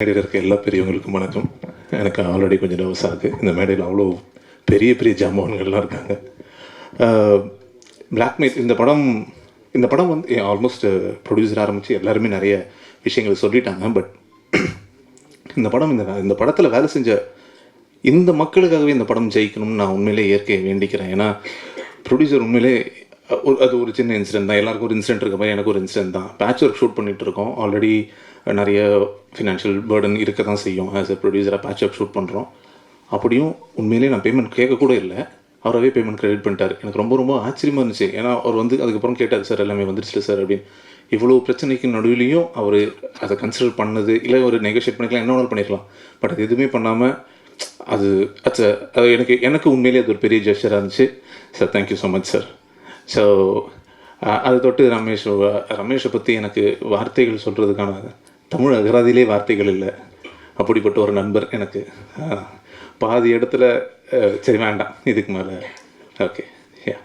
மேடையில் இருக்க எல்லா பெரியவங்களுக்கும் வணக்கம். எனக்கு ஆல்ரெடி கொஞ்சம் நர்வஸாக இருக்குது இந்த மேடையில் அவ்வளோ பெரிய பெரிய ஜாமான்கள்லாம் இருக்காங்க. பிளாக்மெயில் இந்த படம் இந்த படம் வந்து ஆல்மோஸ்ட் ப்ரொடியூசர் ஆரம்பித்து எல்லாருமே நிறைய விஷயங்களை சொல்லிட்டாங்க. பட் இந்த படம் இந்த இந்த படத்தில் வேலை செஞ்ச இந்த மக்களுக்காகவே இந்த படம் ஜெயிக்கணும்னு நான் உண்மையிலே இயற்கையை வேண்டிக்கிறேன். ஏன்னா ப்ரொடியூசர் உண்மையிலே ஒரு அது ஒரு சின்ன இன்சிடென்ட் தான். எல்லாருக்கும் ஒரு இன்சிடென்ட் இருக்க மாதிரி எனக்கு ஒரு இன்சிடென்ட் தான். பேட்ச் ஒர்க் ஷூட் பண்ணிகிட்டு இருக்கோம். ஆல்ரெடி நிறைய ஃபினான்ஷியல் பேர்டன் இருக்க தான் செய்யும் ஆஸ் எ ப்ரொடியூசராக பேட்ச் அப் ஷூட் பண்ணுறோம் அப்படியும் உண்மையிலேயே நான் பேமெண்ட் கேட்கக்கூட இல்லை. அவராகவே பேமெண்ட் கிரெடிட் பண்ணிட்டார். எனக்கு ரொம்ப ரொம்ப ஆச்சரியமாக இருந்துச்சு. ஏன்னா அவர் வந்து அதுக்கப்புறம் கேட்டார் சார் எல்லாமே வந்துருச்சு சார் அப்படின்னு. இவ்வளோ பிரச்சனைக்கு நடுவிலையும் அவர் அதை கன்சிடர் பண்ணது இல்லை ஒரு நெகோஷியேட் பண்ணிக்கலாம் என்ன வேணாலும் பண்ணிக்கலாம். பட் அது எதுவுமே பண்ணாமல் அது அச்சா அது எனக்கு எனக்கு உண்மையிலேயே அது ஒரு பெரிய ஜெஸ்டராக இருந்துச்சு. Sir thank you so much sir so அதை தொட்டு ரமேஷ் ரமேஷை பற்றி எனக்கு வார்த்தைகள் சொல்கிறதுக்கான தமிழ் அகராதியிலே வார்த்தைகள் இல்லை. அப்படிப்பட்ட ஒரு நண்பர் எனக்கு. பாதி இடத்துல சரி வேண்டாம். இதுக்கு மேலே. ஓகே. யா.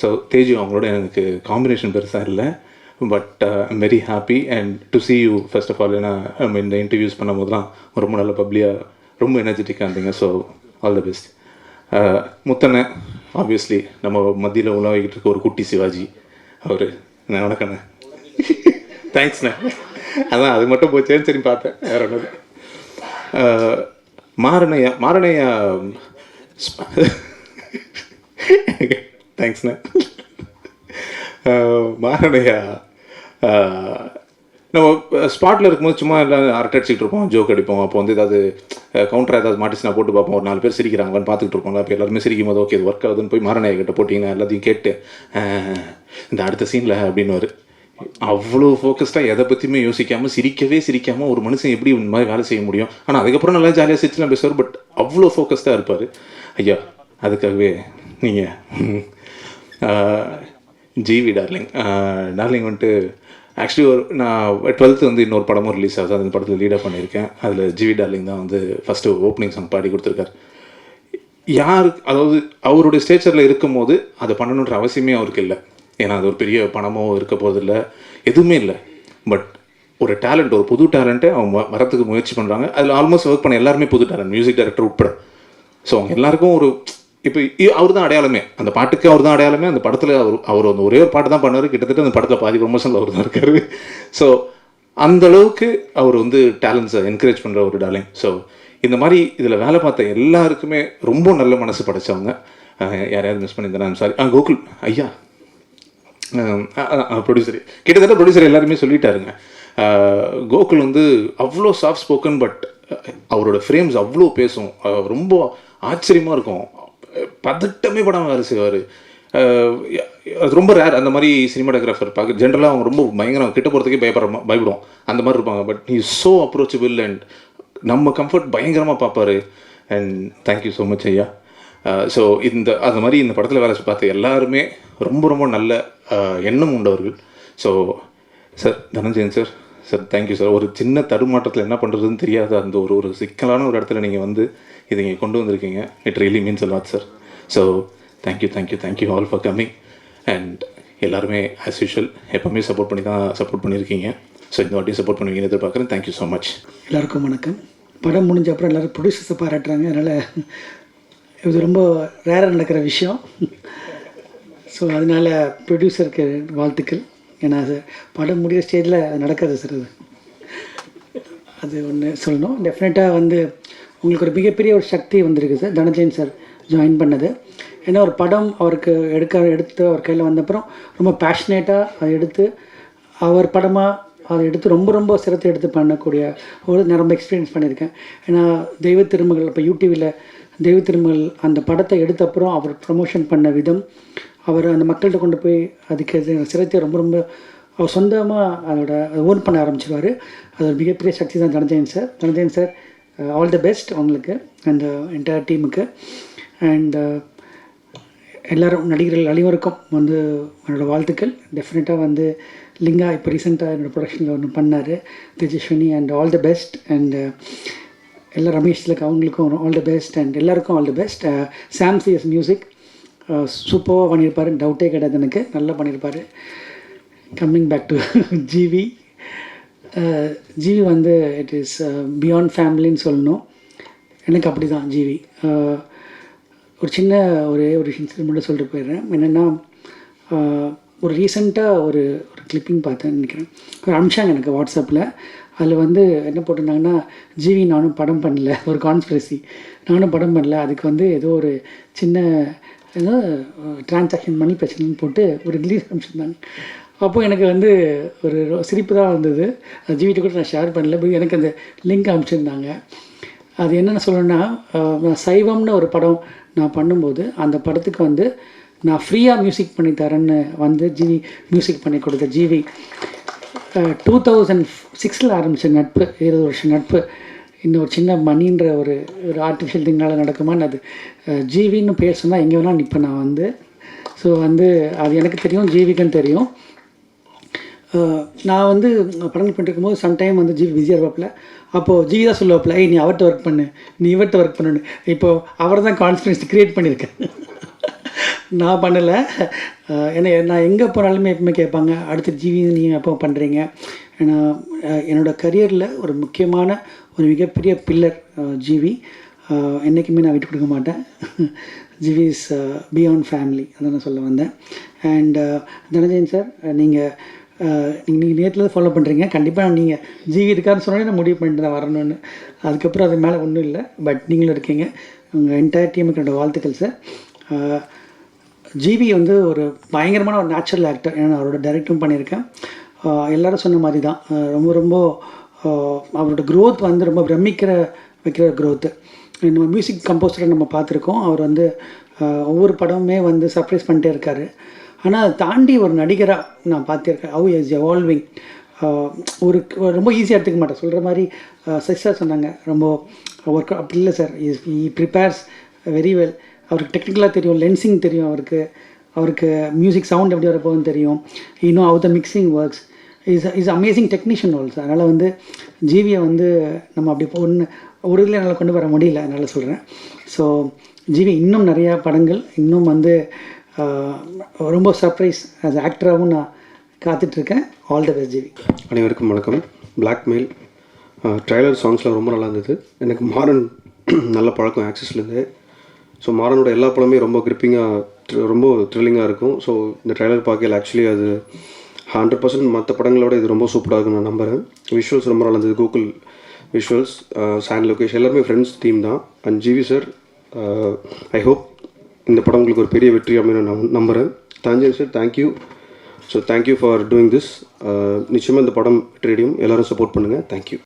ஸோ தேஜு அவங்களோட எனக்கு காம்பினேஷன் பெருசாக இல்லை. But I'm very happy and to see you first of all ஏன்னா நம்ம இந்த இன்டர்வியூஸ் பண்ணும் போதெல்லாம் ரொம்ப நல்ல பப்ளியாக ரொம்ப எனர்ஜெட்டிக்காக இருந்தீங்க. So all the best Muthanna obviously நம்ம மத்தியில் உலாவிக்கிட்டு இருக்க ஒரு குட்டி சிவாஜி. அவர் நான் வணக்கண்ணே தேங்க்ஸ்ண்ணே அதான் அது மட்டும் போச்சேன்னு சரி பார்த்தேன். வேற ஒன்று மாரணையா மாரணையா தேங்க்ஸ்ண்ண மாரணையா நம்ம ஸ்பாட்டில் இருக்கும்போது சும்மா எல்லாம் அரட்டை இருப்போம் ஜோக் அடிப்போம். அப்போ வந்து ஏதாவது கவுண்டர் ஏதாவது மாட்டிச்சுனா போட்டு பார்ப்போம். ஒரு நாலு பேர் சிரிக்கிறாங்கன்னு பார்த்துக்கிட்டு இருப்போம்ல. அப்போ எல்லாருமே சிரிக்கும் போது ஓகே இது ஒர்க் ஆகுதுன்னு போய் மாரணையா கிட்ட போட்டிங்கன்னா எல்லாத்தையும் கேட்டு இந்த அடுத்த சீனில் அப்படின்னு அவ்வளோ ஃபோக்கஸ்டாக எதை பற்றியுமே யோசிக்காமல் சிரிக்கவே சிரிக்காமல் ஒரு மனுஷன் எப்படி இந்த மாதிரி வேலை செய்ய முடியும்? ஆனால் அதுக்கப்புறம் நல்லா ஜாலியாக சிரிச்சுலாம் பேசுவார் பட் அவ்வளோ ஃபோக்கஸ்டாக இருப்பார். ஐயா அதுக்காகவே நீங்கள் ஜிவி டார்லிங் டார்லிங் வந்துட்டு ஆக்சுவலி ஒரு நான் டுவெல்த்து வந்து இன்னொரு படமும் ரிலீஸ் ஆகுது. அந்த படத்தில் லீடாக பண்ணியிருக்கேன். அதில் ஜிவி டார்லிங் தான் வந்து ஃபஸ்ட்டு ஓப்பனிங் சாங் பாடி கொடுத்துருக்காரு. யாருக்கு அதாவது அவருடைய ஸ்டேச்சரில் இருக்கும்போது அதை பண்ணணுன்ற அவசியமே அவருக்கு இல்லை. ஏன்னா அது ஒரு பெரிய பணமோ இருக்க போகிறதில்ல எதுவுமே இல்லை. பட் ஒரு டேலண்ட் ஒரு புது டேலண்ட்டை அவங்க வரத்துக்கு முயற்சி பண்ணுறாங்க அதில் ஆல்மோஸ்ட் ஒர்க் பண்ண எல்லாருமே புது டேலண்ட் மியூசிக் டைரக்டர் உட்பட. ஸோ அவங்க எல்லாருக்கும் ஒரு இப்போ அவர் தான் அடையாளமே. அந்த பாட்டுக்கு அவர் தான் அடையாளமே. அந்த படத்தில் அவர் அவர் அந்த ஒரே ஒரு பாட்டு தான் பண்ணார் கிட்டத்தட்ட அந்த படத்தில் பாதி ப்ரொமோஷனில் அவர் தான் இருக்காரு. ஸோ அந்த அளவுக்கு அவர் வந்து டேலண்ட்ஸை என்கரேஜ் பண்ணுற ஒரு டாலிங் ஸோ இந்த மாதிரி இதில் வேலை பார்த்த எல்லாருக்குமே ரொம்ப நல்ல மனசு படைச்சவங்க. யாரையாவது மிஸ் பண்ணியிருந்தேன் சாரி ஆ கோகுல். ஐயா. ப்ரொடியூசர் கிட்டத்தட்ட ப்ரொடியூசர் எல்லாருமே சொல்லிட்டாருங்க. கோகுல் வந்து அவ்வளோ சாஃப்ட் ஸ்போக்கன் பட் அவரோட ஃப்ரேம்ஸ் அவ்வளோ பேசும். ரொம்ப ஆச்சரியமாக இருக்கும். பதட்டமே படம் வேறு செய்வார். அது ரொம்ப ரேர் அந்த மாதிரி சினிமாட்டோகிராஃபர் பார்க்க ஜென்ரலாக அவங்க ரொம்ப பயங்கரம். கிட்ட போகிறதுக்கே பயப்படுற மா- பயப்படுவோம். அந்த மாதிரி இருப்பாங்க. But he so approachable and நம்ம கம்ஃபர்ட் பயங்கரமாக பார்ப்பாரு. And thank you so much ஐயா. ஸோ இந்த அது மாதிரி இந்த படத்தில் வேலை பார்த்த எல்லாருமே ரொம்ப ரொம்ப நல்ல எண்ணம் உண்டவர்கள். So sir Dhananjayan sir sir thank you sir ஒரு சின்ன தடுமாற்றத்தில் என்ன பண்ணுறதுன்னு தெரியாத அந்த ஒரு ஒரு சிக்கலான ஒரு இடத்துல நீங்கள் வந்து இதை நீங்கள் கொண்டு வந்திருக்கீங்க. It really means a sir so thank you thank you thank you all for coming and எல்லாருமே ஆஸ் யூஷுவல் எப்போவுமே சப்போர்ட் பண்ணி தான் சப்போர்ட் பண்ணியிருக்கீங்க ஸோ இந்த வாட்டியும் சப்போர்ட் பண்ணுவீங்கன்னு எதிர்பார்க்குறேன். தேங்க்யூ ஸோ மச் எல்லாருக்கும் வணக்கம். படம் முடிஞ்ச அப்புறம் எல்லோரும் ப்ரொடியூசர்ஸை பாராட்டுறாங்க. அதனால் இது ரொம்ப ரேராக நடக்கிற விஷயம். ஸோ அதனால் ப்ரொடியூசருக்கு வாழ்த்துக்கள். ஏன்னா அது படம் முடிகிற ஸ்டேஜில் அது நடக்காது சார் அது அது ஒன்று சொல்லணும். டெஃபினட்டாக வந்து உங்களுக்கு ஒரு மிகப்பெரிய ஒரு சக்தி வந்திருக்கு சார் தனஜெயின் சார் ஜாயின் பண்ணது. ஏன்னா ஒரு படம் அவருக்கு எடுக்க எடுத்து அவர் கையில் வந்தப்புறம் ரொம்ப பேஷனேட்டாக அதை எடுத்து அவர் படமாக அதை எடுத்து ரொம்ப ரொம்ப சிரத்தை எடுத்து பண்ணக்கூடிய ஒரு நான் ரொம்ப எக்ஸ்பீரியன்ஸ் பண்ணியிருக்கேன். ஏன்னா தெய்வ திருமகள் இப்போ யூடிவியில் தெய்வ திருமகள் அந்த படத்தை எடுத்த அப்புறம் அவர் ப்ரமோஷன் பண்ண விதம் அவர் அந்த மக்கள்கிட்ட கொண்டு போய் அதுக்கு அது சிரத்தை ரொம்ப ரொம்ப அவர் சொந்தமாக அதோட ஓன் பண்ண ஆரம்பிச்சிருவார். அது ஒரு மிகப்பெரிய சக்தி தான் Dhananjayan sir. Dhananjayan sir all the best அவங்களுக்கு அந்த என்டையர் டீமுக்கு அண்ட் எல்லோரும் நடிகர்கள் அனைவருக்கும் வந்து என்னோடய வாழ்த்துக்கள். டெஃபினட்டாக வந்து லிங்கா இப்போ ரீசெண்டாக என்னோடய ப்ரொடக்ஷனில் ஒன்று பண்ணார். Tejaswini and all the best and எல்லா ரமேஷ்லுக்கு அவங்களுக்கும் ஆல் தி பெஸ்ட் அண்ட் எல்லாருக்கும் all the best Sam CS music சூப்பராக பண்ணியிருப்பாரு டவுட்டே கிடையாது எனக்கு. நல்லா பண்ணியிருப்பாரு. Coming back to GV GV வந்து இட் இஸ் பியாண்ட் ஃபேமிலின்னு சொல்லணும். எனக்கு அப்படி தான் ஜிவி uh, ஒரு சின்ன ஒரே ஒரு இன்சிடென்ட் மட்டும் சொல்லிட்டு போயிடுறேன். என்னென்னா uh, ஒரு ரீசெண்டாக ஒரு ஒரு கிளிப்பிங் பார்த்தேன் நினைக்கிறேன். ஒரு அனுப்பிச்சாங்க எனக்கு வாட்ஸ்அப்பில் அதில் வந்து என்ன போட்டிருந்தாங்கன்னா ஜிவி நானும் படம் பண்ணல ஒரு கான்ஸ்பிரசி நானும் படம் பண்ணல அதுக்கு வந்து ஏதோ ஒரு சின்ன ஏதோ டிரான்சாக்ஷன் மணி பிரச்சனைன்னு போட்டு ஒரு ரிலீஸ் அனுப்பிச்சிருந்தாங்க. அப்போ எனக்கு வந்து ஒரு சிரிப்பு தான் இருந்தது அது ஜிவிட்ட கூட நான் ஷேர் பண்ணல பட் எனக்கு அந்த லிங்க் அனுப்பிச்சிருந்தாங்க. அது என்னென்ன சொல்லணும்னா சைவம்னு ஒரு படம் நான் பண்ணும்போது அந்த படத்துக்கு வந்து நான் ஃப்ரீயாக மியூசிக் பண்ணி தரேன்னு வந்து ஜிவி மியூசிக் பண்ணி கொடுத்த ஜிவி. டூ தௌசண்ட் சிக்ஸில் ஆரம்பித்த நட்பு இருபது வருஷம் நட்பு இன்னும் ஒரு சின்ன மணின்ற ஒரு ஒரு ஆர்டிஃபிஷியல் திங்கால் நடக்குமான்னு அது ஜீவின்னு ஜிவின்னு பேர் சொன்னால் எங்கே வேணால் நிற்பேன் நான் வந்து. ஸோ வந்து அது எனக்கு தெரியும் ஜீவிக்குன்னு தெரியும். நான் வந்து படங்கள் பண்ணிட்டு இருக்கும்போது சம்டைம் வந்து ஜீவி பிஸியாக இருப்பாப்பில். அப்போது ஜீவி தான் சொல்லுவாப்புல ஏய் நீ அவர்கிட்ட ஒர்க் பண்ணு நீ இவர்கிட்ட ஒர்க் பண்ணுன்னு. இப்போது அவர் தான் கான்ஃபிடன்ஸ் க்ரியேட் பண்ணியிருக்கேன். நான் பண்ணலை. ஏன்னா நான் எங்கே போனாலுமே எப்பவுமே கேட்பாங்க அடுத்த ஜிவி நீங்கள் எப்போ பண்ணுறீங்க ஏன்னா என்னோடய என்னோட கரியரில் ஒரு முக்கியமான ஒரு மிகப்பெரிய பில்லர் ஜிவி. என்றைக்குமே நான் விட்டு கொடுக்க மாட்டேன். ஜிவி இஸ் பியாண்ட் ஃபேமிலி அதான் நான் சொல்ல வந்தேன். அண்ட் தனஜயன் சார் நீங்கள் நீங்கள் நேரில் ஃபாலோ பண்ணுறீங்க கண்டிப்பாக நீங்கள் ஜிவி இருக்காருன்னு சொன்னாலே நான் முடிவு பண்ணிட்டு தான் வரணும்னு. அதுக்கப்புறம் அது மேலே ஒன்றும் இல்லை. பட் நீங்களும் இருக்கீங்க. உங்கள் என்டையர் டீமுக்கு என்னோடய வாழ்த்துக்கள் சார் ஜிவி வந்து ஒரு பயங்கரமான ஒரு நேச்சுரல் ஆக்டர் ஏன்னா அவரோட டைரக்டும் பண்ணியிருக்கேன். எல்லோரும் எல்லாரும் சொன்ன மாதிரி தான் ரொம்ப ரொம்ப அவரோட க்ரோத் வந்து ரொம்ப பிரமிக்கிற வைக்கிற க்ரோத்து நம்ம மியூசிக் கம்போசரை நம்ம பார்த்துருக்கோம். அவர் வந்து ஒவ்வொரு படமுமே வந்து சர்ப்ரைஸ் பண்ணிட்டே இருக்கார். ஆனால் அதை தாண்டி ஒரு நடிகராக நான் பார்த்துருக்கேன். ஹவு இஸ் எவால்விங் ஒரு ரொம்ப ஈஸியாக எடுத்துக்க மாட்டேன். சொல்கிற மாதிரி சிஸ்டர் சொன்னாங்க. ரொம்ப ஒர்க் அப்படி இல்லை sir is he prepares very well அவருக்கு டெக்னிக்கலாக தெரியும் லென்சிங் தெரியும் அவருக்கு. அவருக்கு மியூசிக் சவுண்ட் எப்படி வரப்போகுதுன்னு தெரியும். இன்னும் how the mixing works is is amazing technician also அதனால் வந்து ஜிவியை வந்து நம்ம அப்படி ஒன்று ஒரு இதில் என்னால் கொண்டு வர முடியல அதனால் சொல்கிறேன் ஸோ ஜிவி இன்னும் நிறையா படங்கள் இன்னும் வந்து ரொம்ப சர்ப்ரைஸ் அஸ் ஆக்டராகவும் நான் காத்துட்ருக்கேன். ஆல் த பெஸ்ட் ஜிவி அனைவருக்கும் வணக்கம். பிளாக்மெயில் ட்ரைலர் சாங்ஸ்லாம் ரொம்ப நல்லா இருந்தது. எனக்கு மாடர்ன் நல்ல பழக்கம் ஆக்சஸ்லேருந்து ஸோ மாறனோட எல்லா படமே ரொம்ப கிரிப்பிங்காக ரொம்ப த்ரில்லிங்காக இருக்கும். ஸோ இந்த ட்ரைலர் பார்க்கல ஆக்சுவலி அது ஹண்ட்ரட் பர்சன்ட் மற்ற படங்களோட இது ரொம்ப சூப்பராக இருக்கும் நான் நம்புகிறேன் விஷுவல்ஸ் ரொம்ப நல்லா இருந்தது. கூகுள் விஷுவல்ஸ் சாண்ட் லொக்கேஷன் எல்லாருமே ஃப்ரெண்ட்ஸ் டீம் தான். And GV sir I hope இந்த படம் உங்களுக்கு ஒரு பெரிய வெற்றி அப்படின்னு நான் நம்புகிறேன் தஞ்சன் sir thank you so thank you for doing this நிச்சயமாக இந்த படம் வெற்றியடையும் எல்லோரும் சப்போர்ட் பண்ணுங்கள் தேங்க்யூ